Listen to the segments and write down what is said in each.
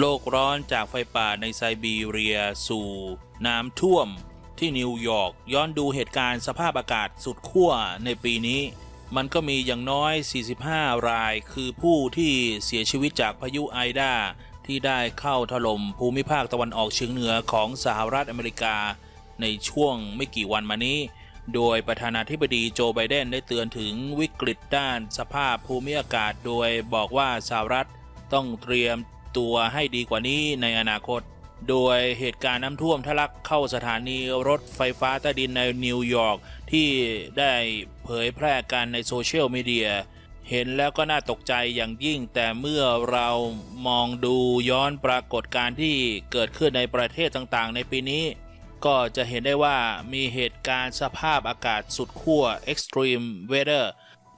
โลกร้อนจากไฟป่าในไซบีเรียสู่ น้ำท่วม ที่นิวยอร์กย้อนดูเหตุการณ์สภาพอากาศสุดขั้วในปีนี้ มันก็มีอย่างน้อย 45 ราย คือผู้ที่เสียชีวิตจากพายุไอดาที่ได้เข้าถล่มภูมิภาคตะวันออกเฉียงเหนือของสหรัฐอเมริกา ในช่วงไม่กี่วันมานี้ โดยประธานาธิบดีโจไบเดนได้เตือนถึงวิกฤตด้านสภาพภูมิอากาศ โดยบอกว่าสหรัฐต้องเตรียม ตัวให้ดีกว่านี้ในอนาคต โดยเหตุการณ์น้ำท่วมทะลักเข้าสถานีรถไฟฟ้าใต้ดินในนิวยอร์กที่ได้เผยแพร่กันในโซเชียลมีเดียเห็นแล้วก็น่าตกใจอย่างยิ่ง แต่เมื่อเรามองดูย้อนปรากฏการณ์ที่เกิดขึ้นในประเทศต่างๆ ในปีนี้ ก็จะเห็นได้ว่ามีเหตุการณ์สภาพอากาศสุดขั้ว extreme weather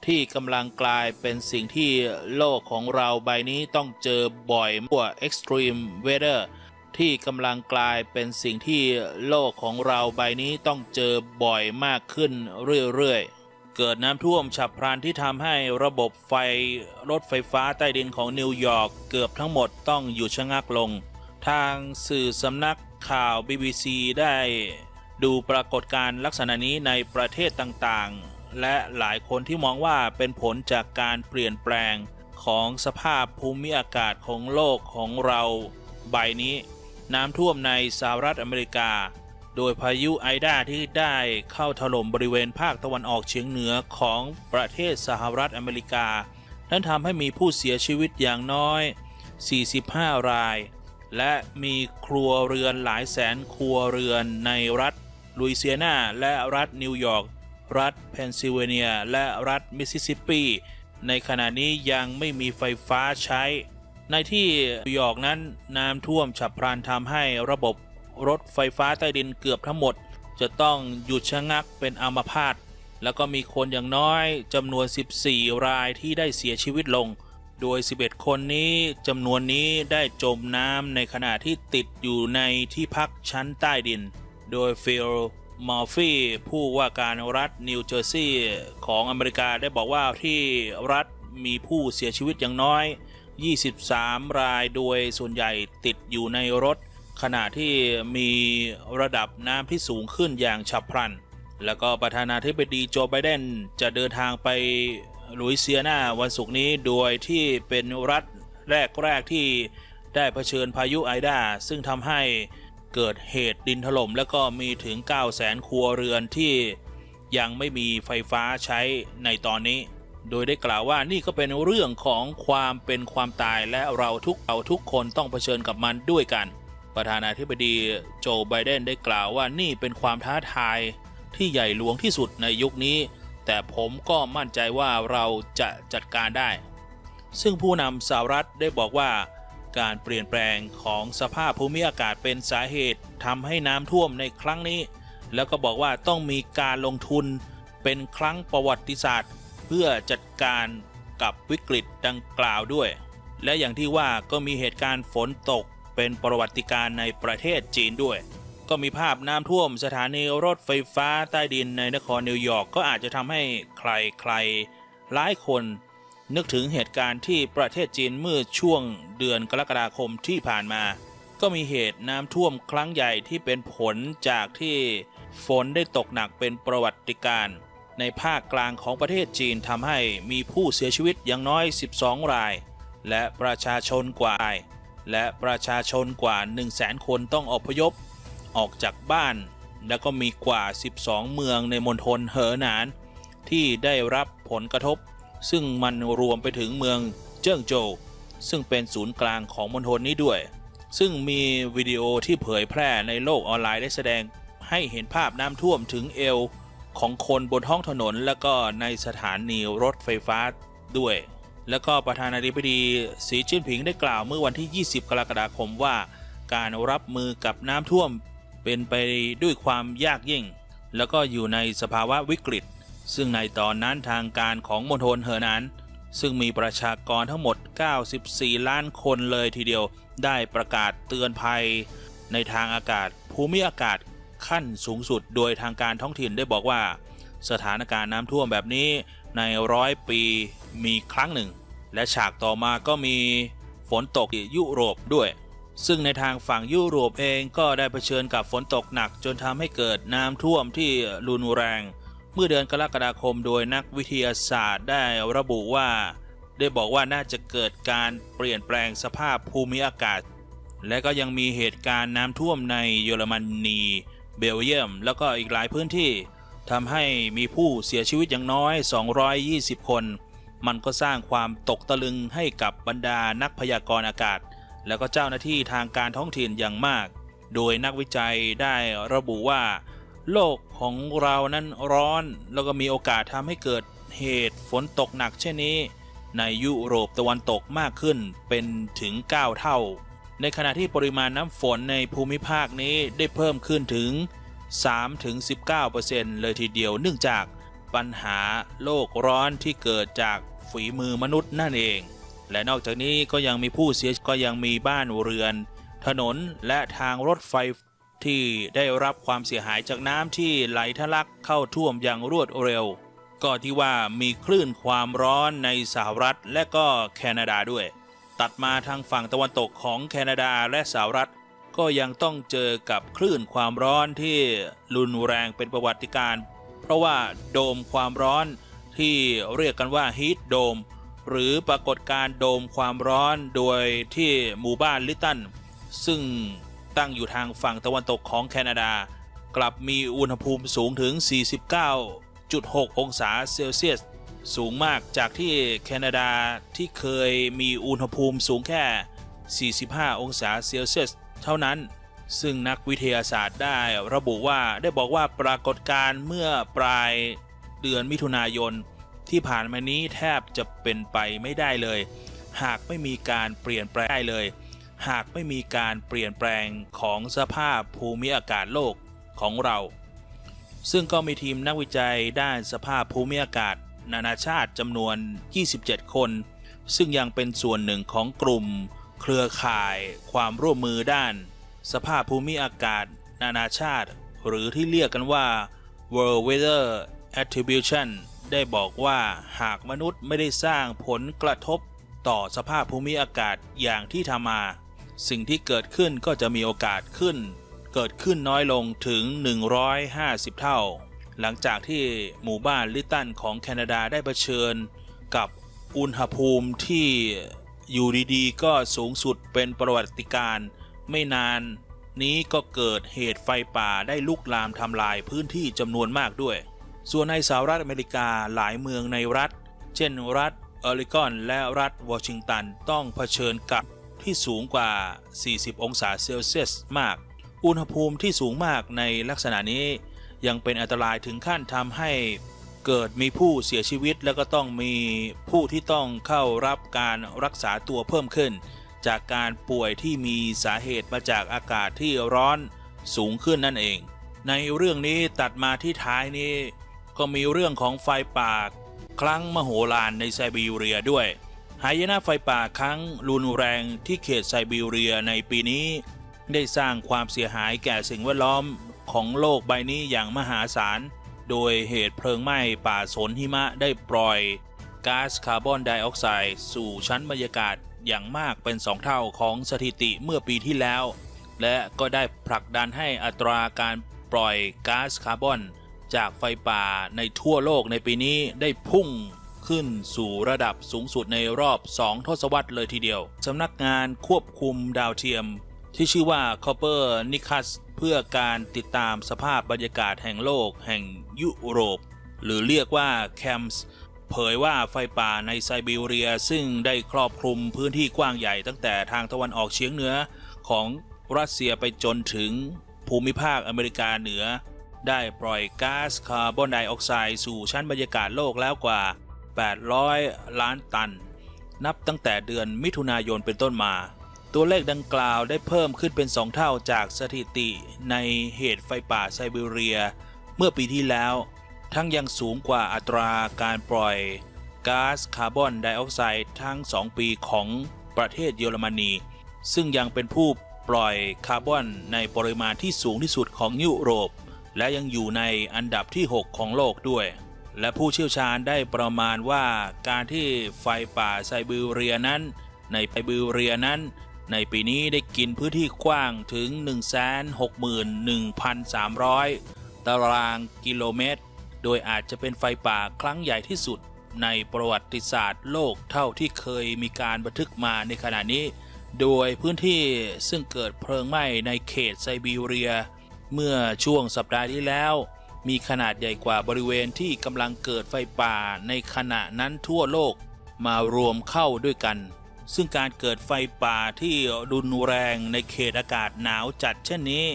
ที่กำลังกลายเป็นสิ่งที่โลกของเราใบนี้ต้องเจอบ่อยกว่า extreme weather ที่กำลังกลายเป็นสิ่งที่โลกของเราใบนี้ต้องเจอบ่อยมากขึ้นเรื่อยๆ เกิดน้ำท่วมฉับพลันที่ทำให้ระบบไฟรถไฟฟ้าใต้ดินของนิวยอร์กเกือบทั้งหมดต้องหยุดชะงักลง ทางสื่อสำนักข่าว BBC ได้ดูปรากฏการณ์ลักษณะนี้ในประเทศต่างๆ และหลายคนที่มองว่าเป็นผลจากการเปลี่ยนแปลงของสภาพภูมิอากาศของโลกของเราใบนี้ น้ำท่วมในสหรัฐอเมริกา โดยพายุไอดาที่ได้เข้าถล่มบริเวณภาคตะวันออกเฉียงเหนือของประเทศสหรัฐอเมริกา นั้นทำให้มีผู้เสียชีวิตอย่างน้อย 45 ราย และมีครัวเรือนหลายแสนครัวเรือนในรัฐลุยเซียนาและรัฐนิวยอร์ก รัฐเพนซิลเวเนีย และรัฐมิสซิสซิปปี ในขณะนี้ยังไม่มีไฟฟ้าใช้ ในที่นิวยอร์กนั้นน้ำท่วมฉับพลันทำให้ระบบรถไฟฟ้าใต้ดินเกือบทั้งหมด จะต้องหยุดชะงักเป็นอัมพาตแล้วก็มีคนอย่างน้อยจำนวน 14 รายที่ได้เสียชีวิตลง โดย 11 คนนี้จำนวนนี้ได้จมน้ำในขณะที่ติดอยู่ในที่พักชั้นใต้ดิน โดยฟิล มอร์ฟีผู้ว่าการรัฐนิวเจอร์ซีย์ของอเมริกาได้บอกว่าที่รัฐมีผู้เสียชีวิตอย่างน้อย 23 รายโดยส่วนใหญ่ติดอยู่ในรถ ขณะที่มีระดับน้ำที่สูงขึ้นอย่างฉับพลัน แล้วก็ประธานาธิบดีโจไบเดนจะเดินทางไปลุยเซียนาวันศุกร์นี้โดยที่เป็นรัฐแรก ๆ ที่ได้เผชิญพายุไอดาซึ่งทำให้ เกิดเหตุดินถล่ม แล้วก็มีถึง 9 0 0 0 0 0ครัวเรือนที่ยังไม่มีไฟฟ้าใช้ในตอนนี้ โดยได้กล่าวว่านี่ก็เป็นเรื่องของความเป็นความตายและเราทุกเราทุกคนต้องเผชิญกับมันด้วยกัน ประธานาธิบดีโจไบเดนได้กล่าวว่านี่เป็นความท้าทายที่ใหญ่หลวงที่สุดในยุคนี้ แต่ผมก็มั่นใจว่าเราจะจัดการได้ ซึ่งผู้นำสหรัฐได้บอกว่า การเปลี่ยนแปลงของสภาพภูมิอากาศเป็นสาเหตุทำให้น้ำท่วมในครั้งนี้ แล้วก็บอกว่าต้องมีการลงทุนเป็นครั้งประวัติศาสตร์ เพื่อจัดการกับวิกฤตดังกล่าวด้วย และอย่างที่ว่าก็มีเหตุการณ์ฝนตกเป็นประวัติการในประเทศจีนด้วย ก็มีภาพน้ำท่วมสถานีรถไฟฟ้าใต้ดินในนครนิวยอร์กก็อาจจะทำให้ใครใครๆหลายคน นึกถึงเหตุการณ์ที่ประเทศจีนเมื่อช่วงเดือนกรกฎาคมที่ผ่านมา ก็มีเหตุน้ำท่วมครั้งใหญ่ที่เป็นผลจากที่ฝนได้ตกหนักเป็นประวัติการณ์ในภาคกลางของประเทศจีนทำให้มีผู้เสียชีวิตอย่างน้อย 12 ราย และประชาชนกว่า และประชาชนกว่า 1 0 0 0 0แคนต้องอพยพ ออกจากบ้าน แล้วก็มีกว่า 12 เมืองในมณฑลเหอหนาน ที่ได้รับผลกระทบ ซึ่งมันรวมไปถึงเมืองเจิ้งโจวซึ่งเป็นศูนย์กลางของมณฑลนี้ด้วย ซึ่งมีวิดีโอที่เผยแพร่ในโลกออนไลน์ได้แสดงให้เห็นภาพน้ำท่วมถึงเอวของคนบนท้องถนน แล้วก็ในสถานีรถไฟฟ้าด้วย แล้วก็ประธานาธิบดีสีจิ้นผิงได้กล่าวเมื่อวันที่ 20 กรกฎาคมว่า การรับมือกับน้ำท่วมเป็นไปด้วยความยากยิ่ง แล้วก็อยู่ในสภาวะวิกฤต ซึ่งในตอนนั้นทางการของมณฑลเหอหนานซึ่งมีประชากรทั้งหมด 94 ล้านคนเลยทีเดียวได้ประกาศเตือนภัย ในทางอากาศภูมิอากาศขั้นสูงสุดโดยทางการท้องถิ่นได้บอกว่า สถานการณ์น้ำท่วมแบบนี้ในร้อยปีมีครั้งหนึ่ง และฉากต่อมาก็มีฝนตกยุโรปด้วย ซึ่งในทางฝั่งยุโรปเองก็ได้เผชิญกับฝนตกหนักจนทำให้เกิดน้ำท่วมที่รุนแรง มื่อเดือนกรกฎาคมโดยนักวิทยาศาสตร์ได้ระบุว่า ได้บอกว่าน่าจะเกิดการเปลี่ยนแปลงสภาพภูมิอากาศ และก็ยังมีเหตุการณ์น้ำท่วมในเยอรมนีเบลเยียม แล้วก็อีกหลายพื้นที่ทำให้มีผู้เสียชีวิตอย่างน้อย 220 คน มันก็สร้างความตกตะลึงให้กับบรรดานักพยากรณ์อากาศ แล้วก็เจ้าหน้าที่ทางการท้องถิ่นอย่างมาก โดยนักวิจัยได้ระบุว่า โลกของเรานั้นร้อน แล้วก็มีโอกาสทำให้เกิดเหตุฝนตกหนักเช่นนี้ ในยุโรปตะวันตกมากขึ้นเป็นถึง 9 เท่า ในขณะที่ปริมาณน้ำฝนในภูมิภาคนี้ได้เพิ่มขึ้นถึง 3-19%เลยทีเดียวเนื่องจากปัญหาโลกร้อนที่เกิดจากฝีมือมนุษย์นั่นเอง และนอกจากนี้ก็ยังมีผู้เสียก็ยังมีบ้านเรือน ถนนและทางรถไฟ ที่ได้รับความเสียหายจากน้ำที่ไหลทะลักเข้าท่วมอย่างรวดเร็ว ก็ที่ว่ามีคลื่นความร้อนในสหรัฐและก็แคนาดาด้วย ตัดมาทางฝั่งตะวันตกของแคนาดาและสหรัฐ ก็ยังต้องเจอกับคลื่นความร้อนที่รุนแรงเป็นประวัติการณ์เพราะว่าโดมความร้อนที่เรียกกันว่าฮีทโดมหรือปรากฏการโดมความร้อนโดยที่หมู่บ้านลิตันซึ่ง ตั้งอยู่ทางฝั่งตะวันตกของแคนาดา กลับมีอุณหภูมิสูงถึง 49.6 องศาเซลเซียส สูงมากจากที่แคนาดาที่เคยมีอุณหภูมิสูงแค่ 45 องศาเซลเซียส เท่านั้น ซึ่งนักวิทยาศาสตร์ได้ระบุว่าได้บอกว่าปรากฏการณ์เมื่อปลายเดือนมิถุนายนที่ผ่านมานี้แทบจะเป็นไปไม่ได้เลย หากไม่มีการเปลี่ยนแปลงได้เลย หากไม่มีการเปลี่ยนแปลงของสภาพภูมิอากาศโลกของเรา ซึ่งก็มีทีมนักวิจัยด้านสภาพภูมิอากาศ นานาชาติจำนวน 27 คน ซึ่งยังเป็นส่วนหนึ่งของกลุ่ม เครือข่ายความร่วมมือด้าน สภาพภูมิอากาศ นานาชาติ หรือที่เรียกกันว่า World Weather Attribution ได้บอกว่าหากมนุษย์ไม่ได้สร้างผลกระทบต่อสภาพภูมิอากาศอย่างที่ทำมา สิ่งที่เกิดขึ้นก็จะมีโอกาสขึ้น เกิดขึ้นน้อยลงถึง 150 เท่า หลังจากที่หมู่บ้านลิตตันของแคนาดาได้เผชิญ กับอุณหภูมิที่อยู่ดีๆ ก็สูงสุดเป็นประวัติการไม่นานนี้ก็เกิดเหตุไฟป่าได้ลุกลามทำลายพื้นที่จำนวนมากด้วย ส่วนในสหรัฐอเมริกาหลายเมืองในรัฐ เช่นรัฐออริกอนและรัฐวอชิงตันต้องเผชิญกับ ที่สูงกว่า 40 องศาเซลเซียสมาก อุณหภูมิที่สูงมากในลักษณะนี้ยังเป็นอันตรายถึงขั้นทำให้เกิดมีผู้เสียชีวิตแล้วก็ต้องมีผู้ที่ต้องเข้ารับการรักษาตัวเพิ่มขึ้น จากการป่วยที่มีสาเหตุมาจากอากาศที่ร้อนสูงขึ้นนั่นเอง ในเรื่องนี้ตัดมาที่ท้ายนี้ ก็มีเรื่องของไฟป่าครั้งมโหฬารในไซบีเรียด้วย หายนะไฟป่าครั้งรุนแรงที่เขตไซบีเรียในปีนี้ ได้สร้างความเสียหายแก่สิ่งแวดล้อมของโลกใบนี้อย่างมหาศาล โดยเหตุเพลิงไหม้ป่าสนหิมะได้ปล่อยก๊าซคาร์บอนไดออกไซด์สู่ชั้นบรรยากาศอย่างมากเป็น2เท่าของสถิติเมื่อปีที่แล้ว และก็ได้ผลักดันให้อัตราการปล่อยก๊าซคาร์บอน จากไฟป่าในทั่วโลกในปีนี้ได้พุ่ง ขึ้นสู่ระดับสูงสุดในรอบ 2 ทศวรรษเลยทีเดียว สำนักงานควบคุมดาวเทียม ที่ชื่อว่า Copper n i c u s เพื่อการติดตามสภาพบรรยากาศแห่งโลกแห่งยุโรป หรือเรียกว่า CAMS เผยว่าไฟป่าในไซบีเรียซึ่งได้ครอบคลุมพื้นที่กว้างใหญ่ตั้งแต่ทางตะวันออกเฉียงเหนือของรัสเซียไปจนถึงภูมิภาคอเมริกาเหนือ ได้ปล่อยก๊าซคาร์บอนไดออกไซด์สู่ชั้นบรรยากาศโลกแล้วกว่า 800 ล้านตัน นับตั้งแต่เดือนมิถุนายนเป็นต้นมา ตัวเลขดังกล่าวได้เพิ่มขึ้นเป็น 2 เท่าจากสถิติในเหตุไฟป่าไซบีเรีย เมื่อปีที่แล้ว ทั้งยังสูงกว่าอัตราการปล่อยก๊าซคาร์บอนไดออกไซด์ทั้ง 2 ปีของประเทศเยอรมนี ซึ่งยังเป็นผู้ปล่อยคาร์บอนในปริมาณที่สูงที่สุดของยุโรป และยังอยู่ในอันดับที่ 6 ของโลกด้วย และผู้เชี่ยวชาญได้ประมาณว่าการที่ไฟป่าไซบีเรียนั้น ในไซบีเรียนั้น ในปีนี้ได้กินพื้นที่กว้างถึง 161,300 ตารางกิโลเมตร โดยอาจจะเป็นไฟป่าครั้งใหญ่ที่สุดในประวัติศาสตร์โลกเท่าที่เคยมีการบันทึกมาในขณะนี้ โดยพื้นที่ซึ่งเกิดเพลิงไหม้ในเขตไซบีเรีย เมื่อช่วงสัปดาห์ที่แล้ว มีขนาดใหญ่กว่าบริเวณที่กำลังเกิดไฟป่าในขณะนั้นทั่วโลกมารวมเข้าด้วยกัน ซึ่งการเกิดไฟป่าที่รุนแรงในเขตอากาศหนาวจัดเช่นนี้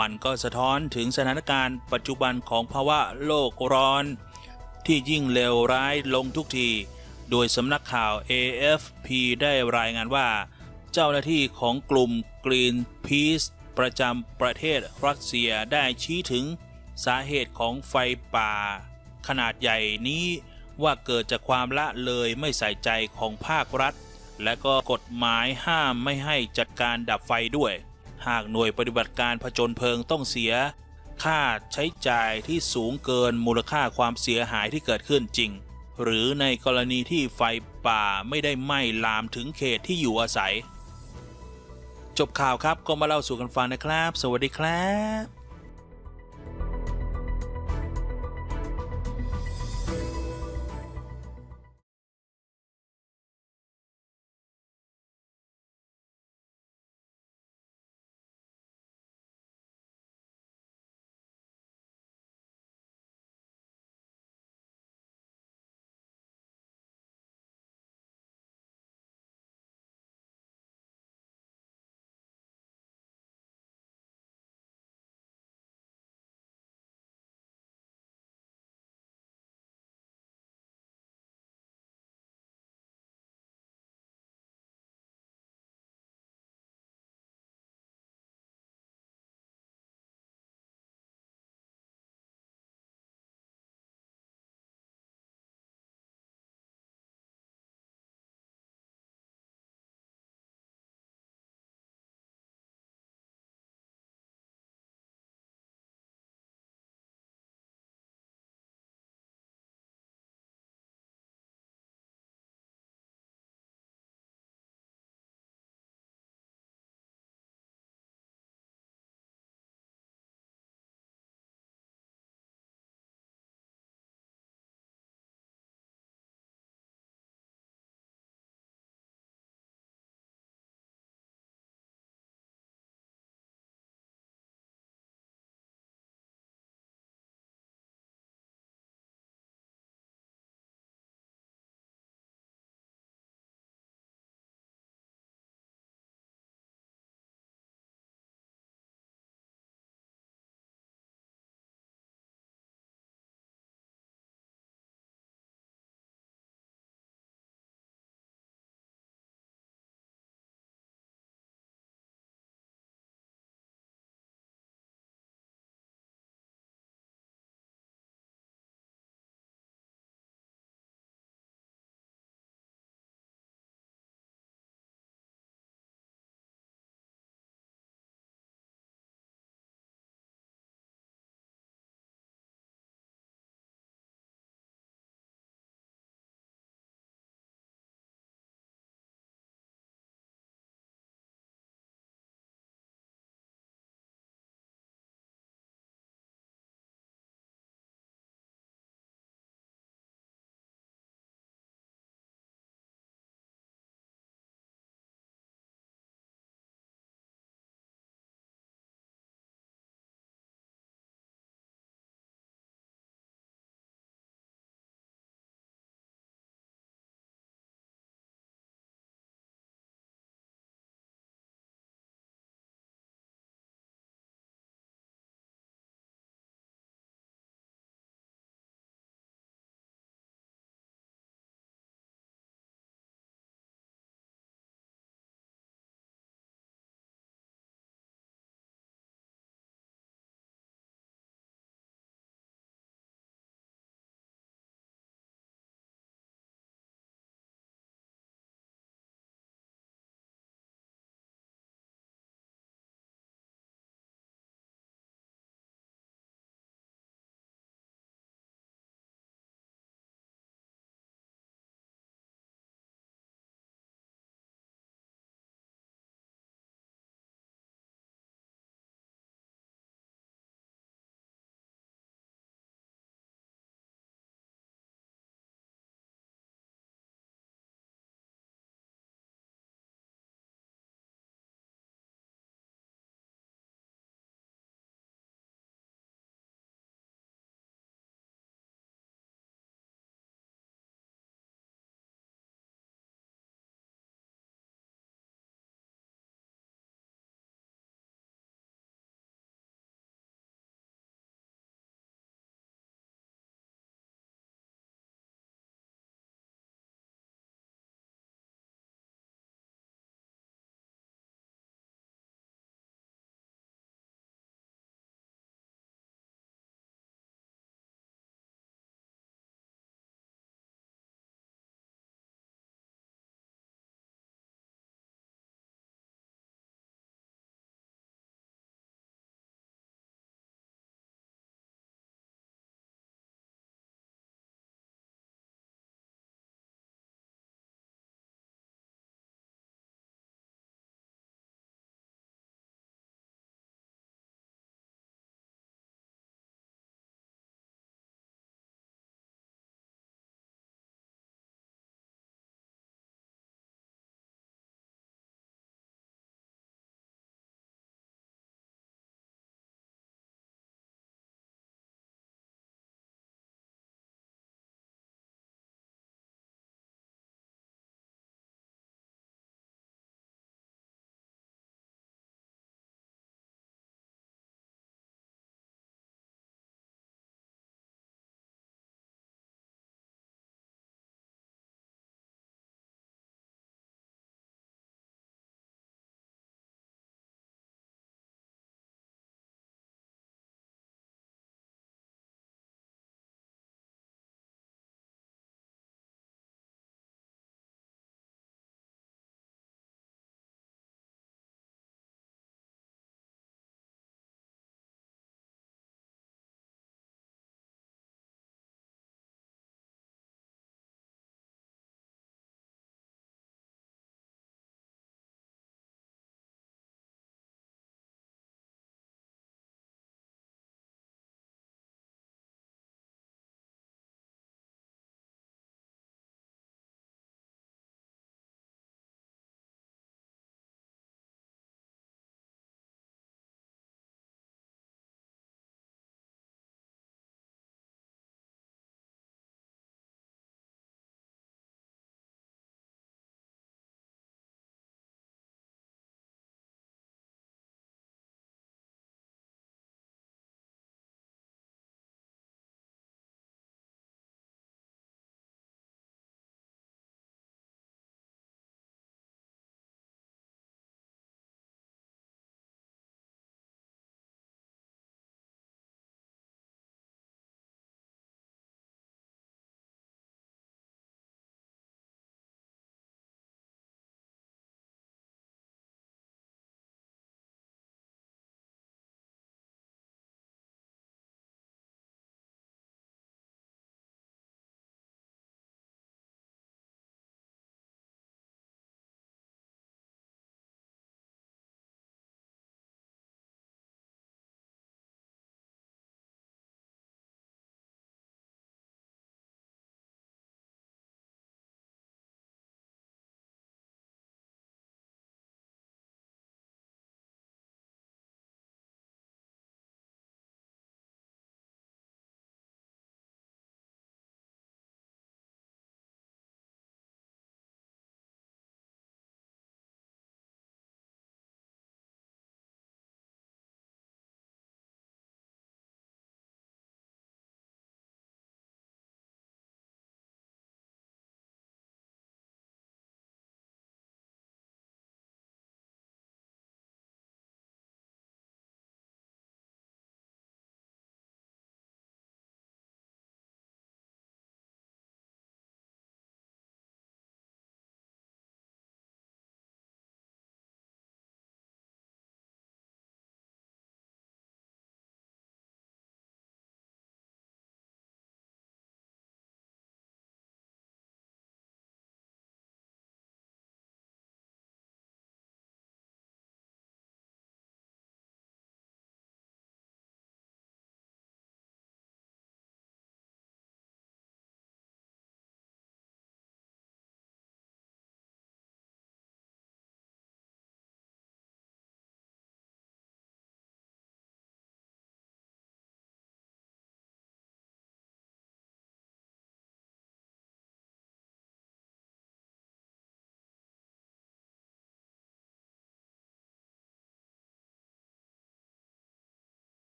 มันก็สะท้อนถึงสถานการณ์ปัจจุบันของภาวะโลกร้อน ที่ยิ่งเลวร้ายลงทุกที โดยสำนักข่าว AFP ได้รายงานว่า เจ้าหน้าที่ของกลุ่ม Greenpeace ประจำประเทศรัสเซียได้ชี้ถึง สาเหตุของไฟป่า ขนาดใหญ่นี้ว่าเกิดจากความละเลยไม่ใส่ใจของภาครัฐ และก็กฎหมายห้ามไม่ให้จัดการดับไฟด้วย หากหน่วยปฏิบัติการผจญเพลิงต้องเสีย ค่าใช้จ่ายที่สูงเกินมูลค่าความเสียหายที่เกิดขึ้นจริง หรือในกรณีที่ไฟป่าไม่ได้ไหม้ลามถึงเขตที่อยู่อาศัย จบข่าวครับก็มาเล่าสู่กันฟังนะครับ สวัสดีครับ